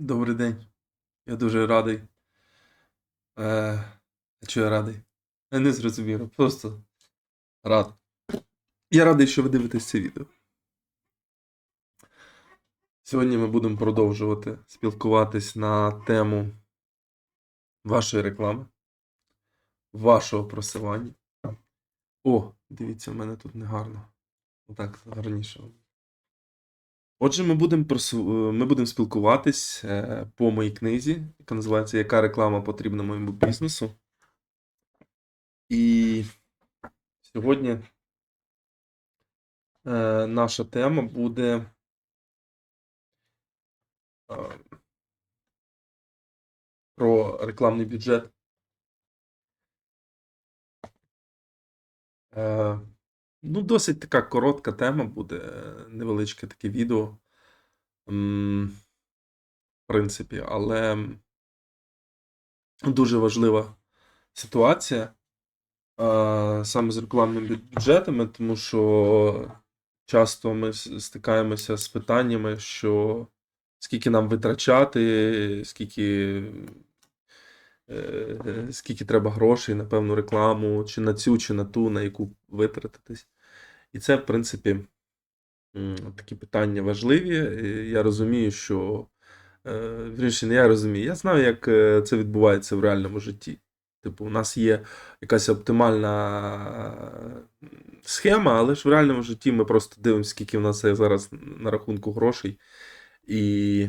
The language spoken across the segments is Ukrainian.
Добрий день. Я дуже радий. Е, чого я радий? Я не зрозуміло. Просто рад. Я радий, що ви дивитесь це відео. Сьогодні ми будемо продовжувати спілкуватись на тему вашої реклами, вашого просування. О, дивіться, в мене тут негарно. Отак, гарніше. Отже, ми будемо просу- е, ми будемо спілкуватись е, по моїй книзі, яка називається Яка реклама потрібна моєму бізнесу. І сьогодні е, наша тема буде про рекламний бюджет. Е, Ну, досить така коротка тема буде, е, невеличке таке відео. В принципі, але дуже важлива ситуація е, саме з рекламними бюджетами, тому що часто ми стикаємося з питаннями, що скільки нам витрачати, скільки, е, скільки треба грошей на певну рекламу, чи на цю, чи на ту, на яку витратитись. І це, в принципі, такі питання важливі. Я розумію, що е, вірніше, не я розумію. Я знаю, як е, це відбувається в реальному житті. Типу, у нас є якась оптимальна схема, але ж в реальному житті ми просто дивимося, скільки в нас є зараз на рахунку грошей. І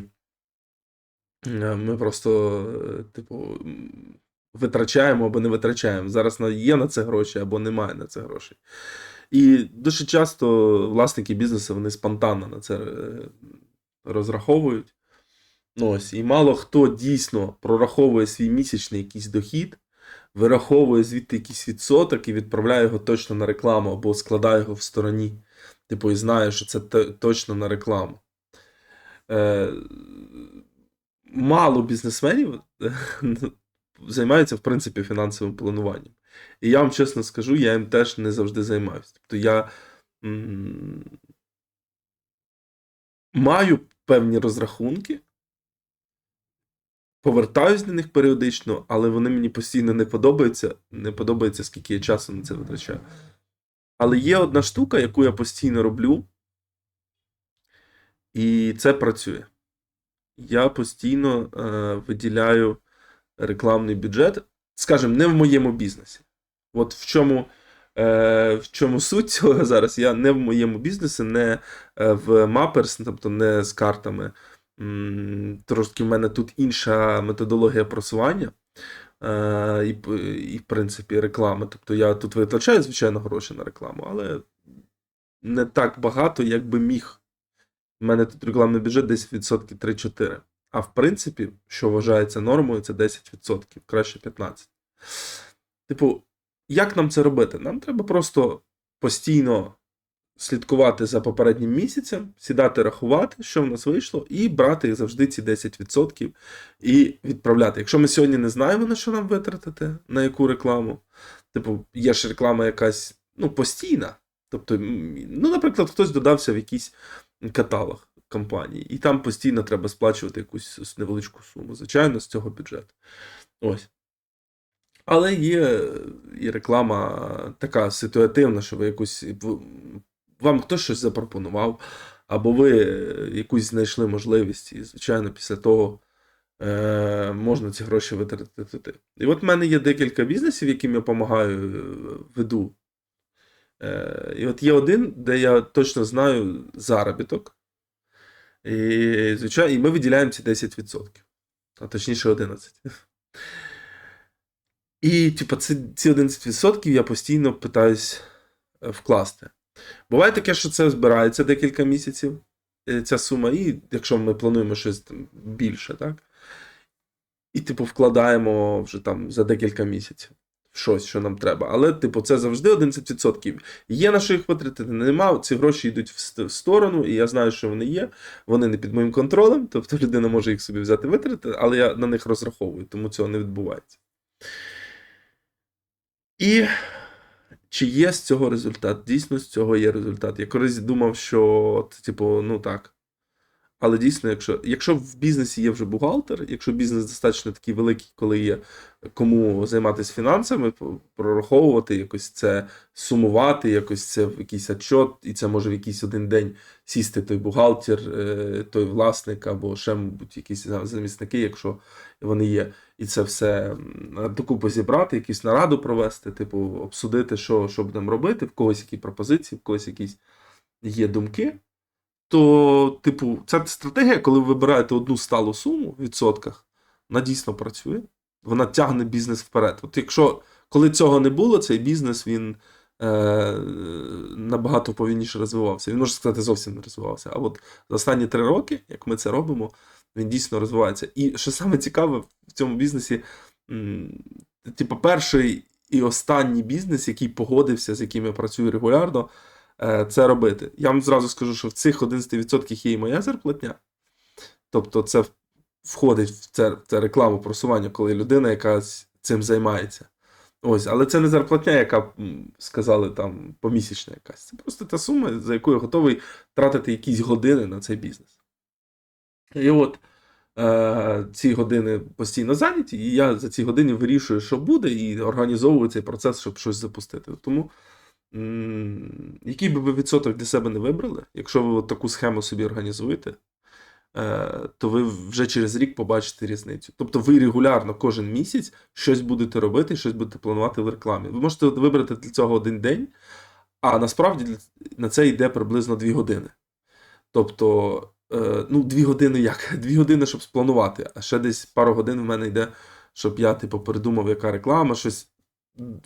е, ми просто, типу, витрачаємо або не витрачаємо. Зараз є на це гроші або немає на це грошей. І дуже часто власники бізнесу вони спонтанно на це е, розраховують. Ну, ось, і мало хто дійсно прораховує свій місячний якийсь дохід, вираховує звідти якийсь відсоток і відправляє його точно на рекламу або складає його в стороні. Типу, і знає, що це точно на рекламу. Е, мало бізнесменів займаються, в принципі, фінансовим плануванням. І я вам чесно скажу, я їм теж не завжди займаюся. Тобто я м, маю певні розрахунки, повертаюсь до них періодично, але вони мені постійно не подобаються. Не подобається, скільки я часу на це витрачаю. Але є одна штука, яку я постійно роблю, і це працює. Я постійно е, виділяю рекламний бюджет, скажімо, не в моєму бізнесі. От в чому, е, в чому суть цього зараз? Я не в моєму бізнесі, не е, в Mappers, тобто не з картами. Трошки в мене тут інша методологія просування. Е, і, і, в принципі, реклами. Тобто я тут витрачаю, звичайно, гроші на рекламу, але не так багато, як би міг. У мене тут рекламний бюджет десь відсотки 3-4. А в принципі, що вважається нормою, це 10%, краще 15%. Типу, як нам це робити? Нам треба просто постійно слідкувати за попереднім місяцем, сідати, рахувати, що в нас вийшло, і брати завжди ці 10% і відправляти. Якщо ми сьогодні не знаємо, на що нам витратити, на яку рекламу, типу, є ж реклама якась ну, постійна. Тобто, ну, наприклад, хтось додався в якийсь каталог компанії, і там постійно треба сплачувати якусь невеличку суму, звичайно, з цього бюджету. Ось. Але є і реклама така ситуативна, що ви якусь. Вам хтось щось запропонував, або ви якусь знайшли можливість, і, звичайно, після того е, можна ці гроші витратити. І от в мене є декілька бізнесів, яким я допомагаю, е, веду. Е, і от є один, де я точно знаю заробіток. І, звичайно, і ми виділяємо ці 10%, а точніше 11%. І, типу, ці, ці 11% я постійно питаюсь е, вкласти. Буває таке, що це збирається декілька місяців, е, ця сума, і якщо ми плануємо щось там більше, так? І, типу, вкладаємо вже там за декілька місяців щось, що нам треба. Але, типу, це завжди 11%. Є на що їх витратити, нема. Ці гроші йдуть в сторону, і я знаю, що вони є. Вони не під моїм контролем, тобто людина може їх собі взяти витратити, але я на них розраховую, тому цього не відбувається. І чи є з цього результат? Дійсно, з цього є результат. Я колись думав, що, типу, ну так. Але дійсно, якщо, якщо в бізнесі є вже бухгалтер, якщо бізнес достатньо такий великий, коли є кому займатися фінансами, прораховувати, якось це сумувати, якось це в якийсь отчет, і це може в якийсь один день сісти той бухгалтер, е, той власник або ще, мабуть, якісь замісники, якщо вони є, і це все докупи зібрати, якусь нараду провести, типу, обсудити, що, що будемо робити, в когось які пропозиції, в когось якісь є думки. То, типу, ця стратегія, коли ви вибираєте одну сталу суму в відсотках, вона дійсно працює. Вона тягне бізнес вперед. От якщо коли цього не було, цей бізнес він е, набагато повільніше розвивався. Він можна сказати, зовсім не розвивався. А от за останні три роки, як ми це робимо, він дійсно розвивається. І що саме цікаве в цьому бізнесі, типу, перший і останній бізнес, який погодився, з яким я працюю регулярно, це робити. Я вам зразу скажу, що в цих 11% є і моя зарплатня. Тобто, це входить в це, це рекламу просування, коли людина якась цим займається. Ось, але це не зарплатня, яка сказали там помісячна якась. Це просто та сума, за яку я готовий тратити якісь години на цей бізнес. І от е, ці години постійно зайняті, і я за ці години вирішую, що буде, і організовую цей процес, щоб щось запустити. Тому, який би ви відсоток для себе не вибрали, якщо ви от таку схему собі організуєте, е, то ви вже через рік побачите різницю. Тобто ви регулярно кожен місяць щось будете робити, щось будете планувати в рекламі. Ви можете вибрати для цього один день, а насправді на це йде приблизно дві години. Тобто, е, ну, дві години як? Дві години, щоб спланувати, а ще десь пару годин в мене йде, щоб я, типу, передумав, яка реклама, щось.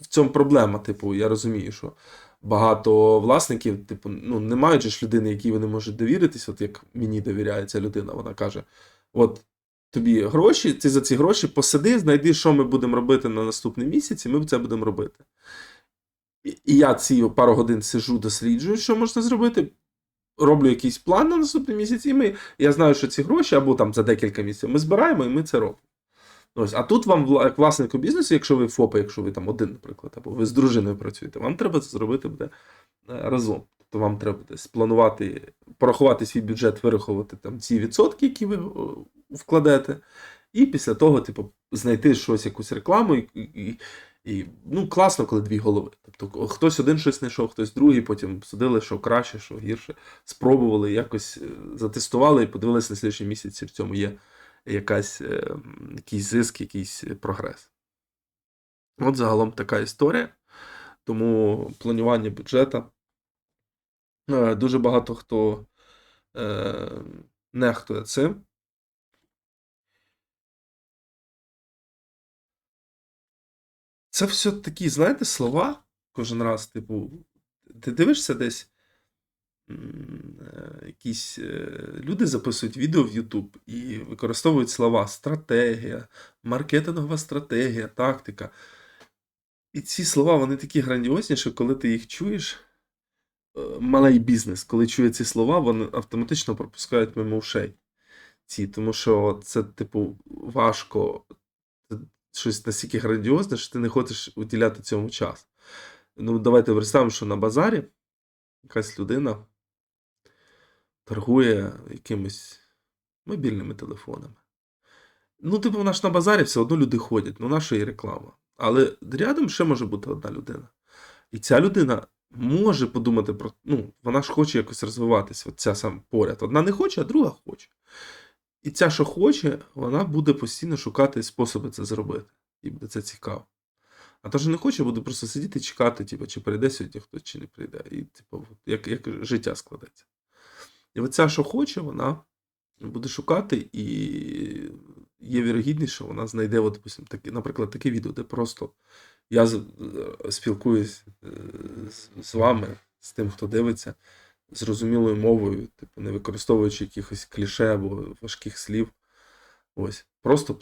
В цьому проблема, типу, я розумію, що багато власників, типу, ну, не мають ж людини, якій вони можуть довіритись, от як мені довіряє ця людина. Вона каже: от тобі гроші, ти за ці гроші посиди, знайди, що ми будемо робити на наступний місяць, і ми це будемо робити. І я ці пару годин сижу, досліджую, що можна зробити. Роблю якийсь план на наступний місяць, і ми, я знаю, що ці гроші або там за декілька місяців ми збираємо і ми це робимо. Ось, а тут вам, власнику бізнесу, якщо ви ФОПа, якщо ви там один, наприклад, або ви з дружиною працюєте, вам треба це зробити буде е, разом. Тобто вам треба буде спланувати, порахувати свій бюджет, вирахувати там ці відсотки, які ви вкладете, і після того, типу, знайти щось, якусь рекламу, і, і, і ну, класно, коли дві голови. Тобто хтось один щось знайшов, хтось другий, потім судили, що краще, що гірше, спробували, якось е, затестували і подивилися на слідчий місяць, чи в цьому є якась, е, якийсь зиск, якийсь прогрес. От загалом така історія. Тому планування бюджету. Е, Дуже багато хто е, нехтує цим. Це все такі, знаєте, слова кожен раз, типу, ти дивишся десь. Е, Якісь е, люди записують відео в YouTube і використовують слова стратегія, маркетингова стратегія, тактика. І ці слова вони такі грандіозні, що коли ти їх чуєш, е, малий бізнес, коли чує ці слова, вони автоматично пропускають мимо ушей. Ці, тому що це, типу, важко щось настільки грандіозне, що ти не хочеш уділяти цьому час. Ну, давайте представимо, що на базарі якась людина торгує якимись мобільними телефонами. Ну, типу, вона ж на базарі все одно люди ходять, ну наша і реклама. Але рядом ще може бути одна людина. І ця людина може подумати про. Ну, вона ж хоче якось розвиватися, от ця сам поряд. Одна не хоче, а друга хоче. І ця, що хоче, вона буде постійно шукати способи це зробити. І буде це цікаво. А та, що не хоче, буде просто сидіти і чекати, типу, чи прийде сьогодні хтось, чи не прийде. І, типу, як, як життя складеться. І оця, що хоче, вона буде шукати, і є вірогідність, що вона знайде, от, допустим, такі, наприклад, таке відео, де просто я е, спілкуюсь е, з, вами, з тим, хто дивиться, зрозумілою мовою, типу, не використовуючи якихось кліше або важких слів. Ось. Просто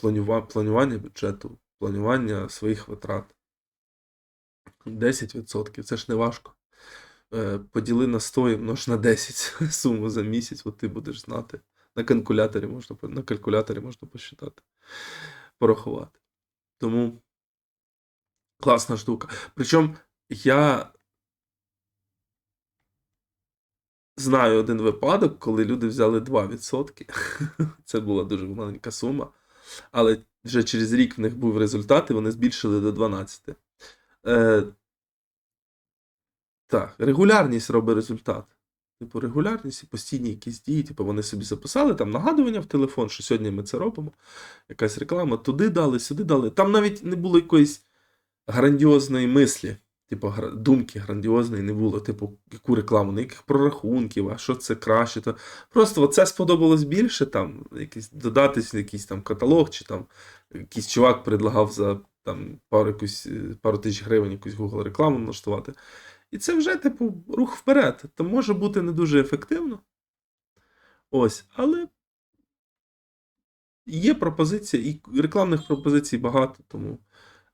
планування бюджету, планування своїх витрат. 10% це ж не важко. Е, Поділи на 100 і множ на 10 суму за місяць, от ти будеш знати. На калькуляторі можна, на калькуляторі можна посчитати, порахувати. Тому класна штука. Причому я знаю один випадок, коли люди взяли 2%. Це була дуже маленька сума. Але вже через рік в них був результат, і вони збільшили до 12. Так, регулярність робить результат. Типу, регулярність і постійні якісь дії. Типу, вони собі записали там нагадування в телефон, що сьогодні ми це робимо. Якась реклама, туди дали, сюди дали. Там навіть не було якоїсь грандіозної мислі, типу, думки грандіозної не було. Типу, яку рекламу, ніяких прорахунків, а що це краще. То... Просто це сподобалось більше, там, якийсь додатись, якийсь там каталог, чи там якийсь чувак предлагав за там, пару, якусь, е, пару тисяч гривень якусь Google рекламу налаштувати. І це вже, типу, рух вперед. То може бути не дуже ефективно. Ось, але є пропозиція, і рекламних пропозицій багато, тому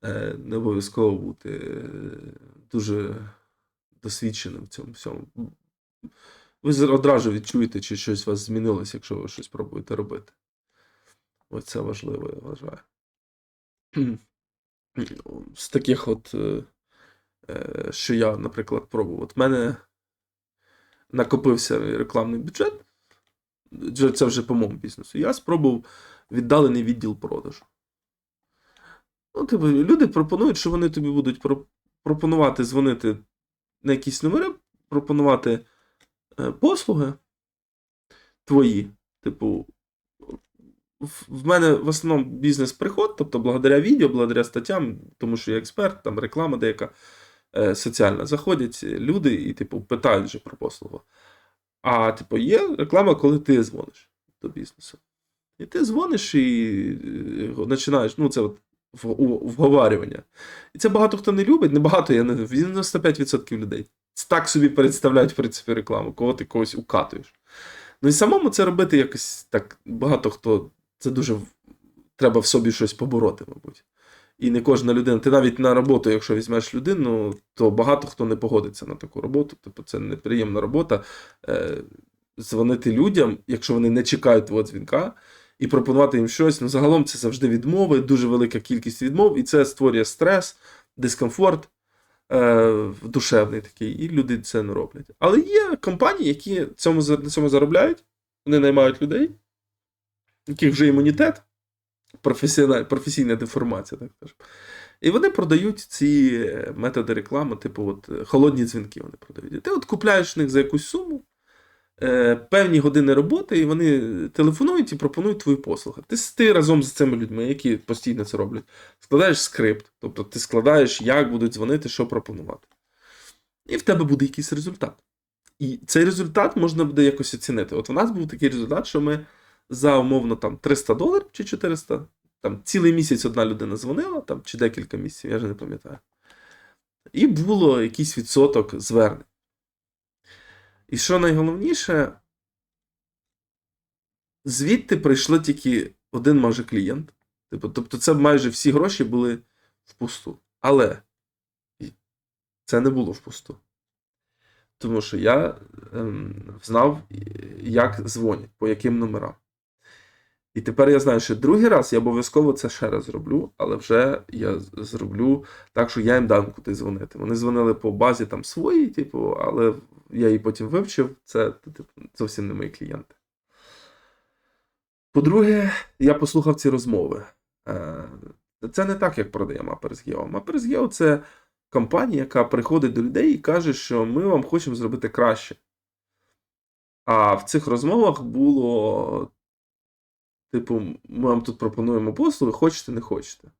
е, не обов'язково бути е, дуже досвідченим в цьому всьому. Ви одразу відчуєте, чи щось у вас змінилось, якщо ви щось пробуєте робити. Ось це важливо, я вважаю. З таких от, е, що я, наприклад, пробував. От в мене накопився рекламний бюджет. Це вже по моєму бізнесу. Я спробував віддалений відділ продажу. Ну, типу, люди пропонують, що вони тобі будуть про- пропонувати дзвонити на якісь номери, пропонувати е, послуги твої. Типу, в- мене в основному бізнес-приход, тобто благодаря відео, благодаря статтям, тому що я експерт, там реклама деяка е, соціальна. Заходять люди і, типу, питають вже про послугу. А, типу, є реклама, коли ти дзвониш до бізнесу. І ти дзвониш і е, починаєш, ну, це от вговарювання. І це багато хто не любить, не багато, я не 95% людей. Так собі представляють, в принципі, рекламу, кого ти когось укатуєш. Ну і самому це робити якось так багато хто. Це дуже треба в собі щось побороти, мабуть. І не кожна людина. Ти навіть на роботу, якщо візьмеш людину, то багато хто не погодиться на таку роботу. Тобто це неприємна робота. Е, дзвонити людям, якщо вони не чекають твого дзвінка, і пропонувати їм щось. Ну, загалом це завжди відмови, дуже велика кількість відмов, і це створює стрес, дискомфорт е, душевний такий, і люди це не роблять. Але є компанії, які цьому, на цьому заробляють, вони наймають людей, у яких вже імунітет, професійна деформація, так скажемо. І вони продають ці е, методи реклами, типу, от, е, холодні дзвінки вони продають. І ти от купляєш в них за якусь суму, е, певні години роботи, і вони телефонують і пропонують твої послуги. Ти, ти разом з цими людьми, які постійно це роблять, складаєш скрипт, тобто ти складаєш, як будуть дзвонити, що пропонувати. І в тебе буде якийсь результат. І цей результат можна буде якось оцінити. От у нас був такий результат, що ми за умовно там 300 доларів чи 400, там цілий місяць одна людина дзвонила, там, чи декілька місяців, я вже не пам'ятаю. І було якийсь відсоток звернень. І що найголовніше, звідти прийшло тільки один може клієнт. Типу, тобто, це майже всі гроші були впусту. Але це не було впусту. Тому що я ем, знав, як дзвонять, по яким номерам. І тепер я знаю, що другий раз я обов'язково це ще раз зроблю, але вже я зроблю так, що я їм дам куди дзвонити. Вони дзвонили по базі там своїй, типу, але я її потім вивчив. Це типу, зовсім не мої клієнти. По-друге, я послухав ці розмови. Е, Це не так, як продає Mappers.geo. Mappers.geo – це компанія, яка приходить до людей і каже, що ми вам хочемо зробити краще. А в цих розмовах було Типу, ми вам тут пропонуємо послуги, хочете, не хочете.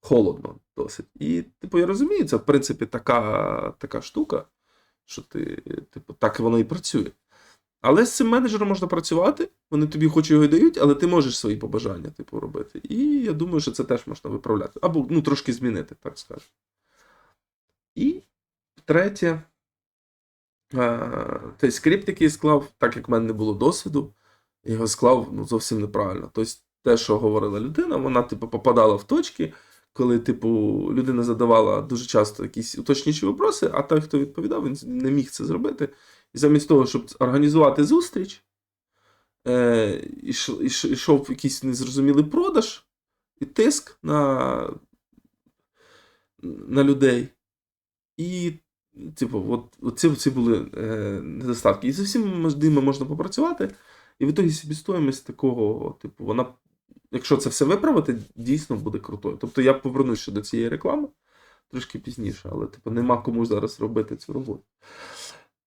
Холодно досить. І, типу, я розумію, це, в принципі, така, така штука, що ти, типу, так воно і працює. Але з цим менеджером можна працювати, вони тобі хоч його і дають, але ти можеш свої побажання, типу, робити. І я думаю, що це теж можна виправляти. Або ну, трошки змінити, так скажемо. І третє, той скрипт, який склав, так як в мене не було досвіду, його склав ну, зовсім неправильно. Тобто, те, що говорила людина, вона, типу, попадала в точки, коли, типу, людина задавала дуже часто якісь уточнюючі випроси, а той, хто відповідав, він не міг це зробити. І замість того, щоб організувати зустріч, е, ішов якийсь незрозумілий продаж і тиск на, на людей. І типу, от, от ці, ці були е, недостатки. І з усім ними можна попрацювати. І в ітогі собівартість такого, типу, вона, якщо це все виправити, дійсно буде крутою. Тобто я повернусь ще до цієї реклами трошки пізніше, але типу, нема кому зараз робити цю роботу.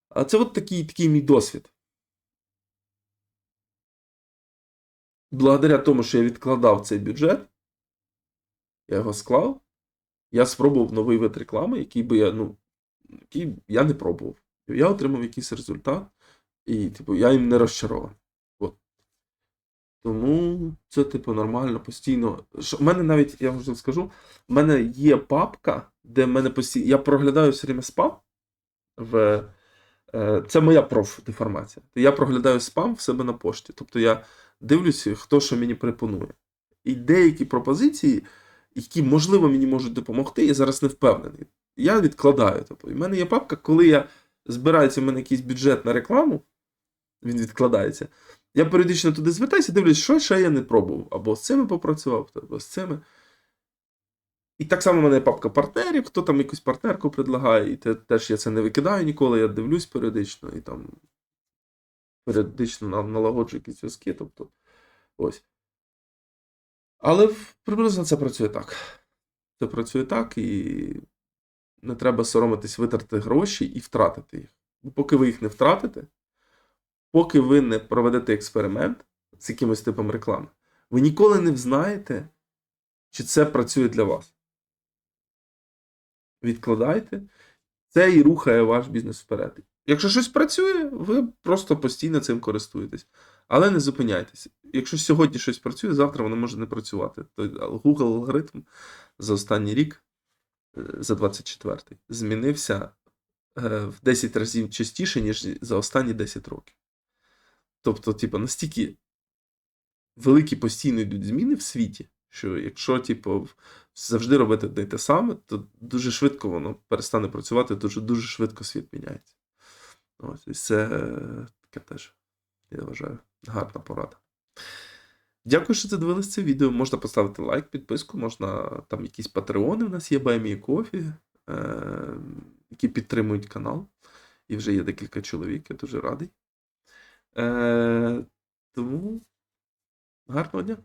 А це от такий, такий мій досвід. Благодаря тому, що я відкладав цей бюджет, я його склав, я спробував новий вид реклами, який би я, ну, який я не пробував. Я отримав якийсь результат, і, типу, я їм не розчарований. Тому це, типу, нормально, постійно. Що, в мене навіть, я вже скажу, в мене є папка, де в мене постійно. Я проглядаю все время спам. В, е, це моя профдеформація. Я проглядаю спам в себе на пошті. Тобто я дивлюся, хто що мені пропонує. І деякі пропозиції, які, можливо, мені можуть допомогти, я зараз не впевнений. Я відкладаю. Тобто, і в мене є папка, коли я збирається в мене якийсь бюджет на рекламу, він відкладається. Я періодично туди звертаюся, дивлюсь, що ще я не пробував. Або з цими попрацював, або з цими. І так само в мене папка партнерів, хто там якусь партнерку предлагає, і те, теж я це не викидаю ніколи, я дивлюсь періодично і там періодично на- налагоджую якісь зв'язки. Тобто, ось. Але приблизно це працює так. Це працює так, і не треба соромитись витратити гроші і втратити їх. Бо поки ви їх не втратите, поки ви не проведете експеримент з якимось типом реклами, ви ніколи не взнаєте, чи це працює для вас. Відкладайте, це і рухає ваш бізнес вперед. Якщо щось працює, ви просто постійно цим користуєтесь. Але не зупиняйтесь. Якщо сьогодні щось працює, завтра воно може не працювати. Google алгоритм за останній рік, е, за 24-й, змінився е, в 10 разів частіше, ніж за останні 10 років. Тобто, типу, настільки великі постійно йдуть зміни в світі, що якщо, типу, завжди робити одне те саме, то дуже швидко воно перестане працювати, дуже дуже швидко світ міняється. Ось, і це е, таке теж, я вважаю, гарна порада. Дякую, що дивилися це відео. Можна поставити лайк, підписку, можна там якісь патреони в нас є, Баймі Кофі, е, які підтримують канал. І вже є декілька чоловік, я дуже радий. Е, тому гарного дня!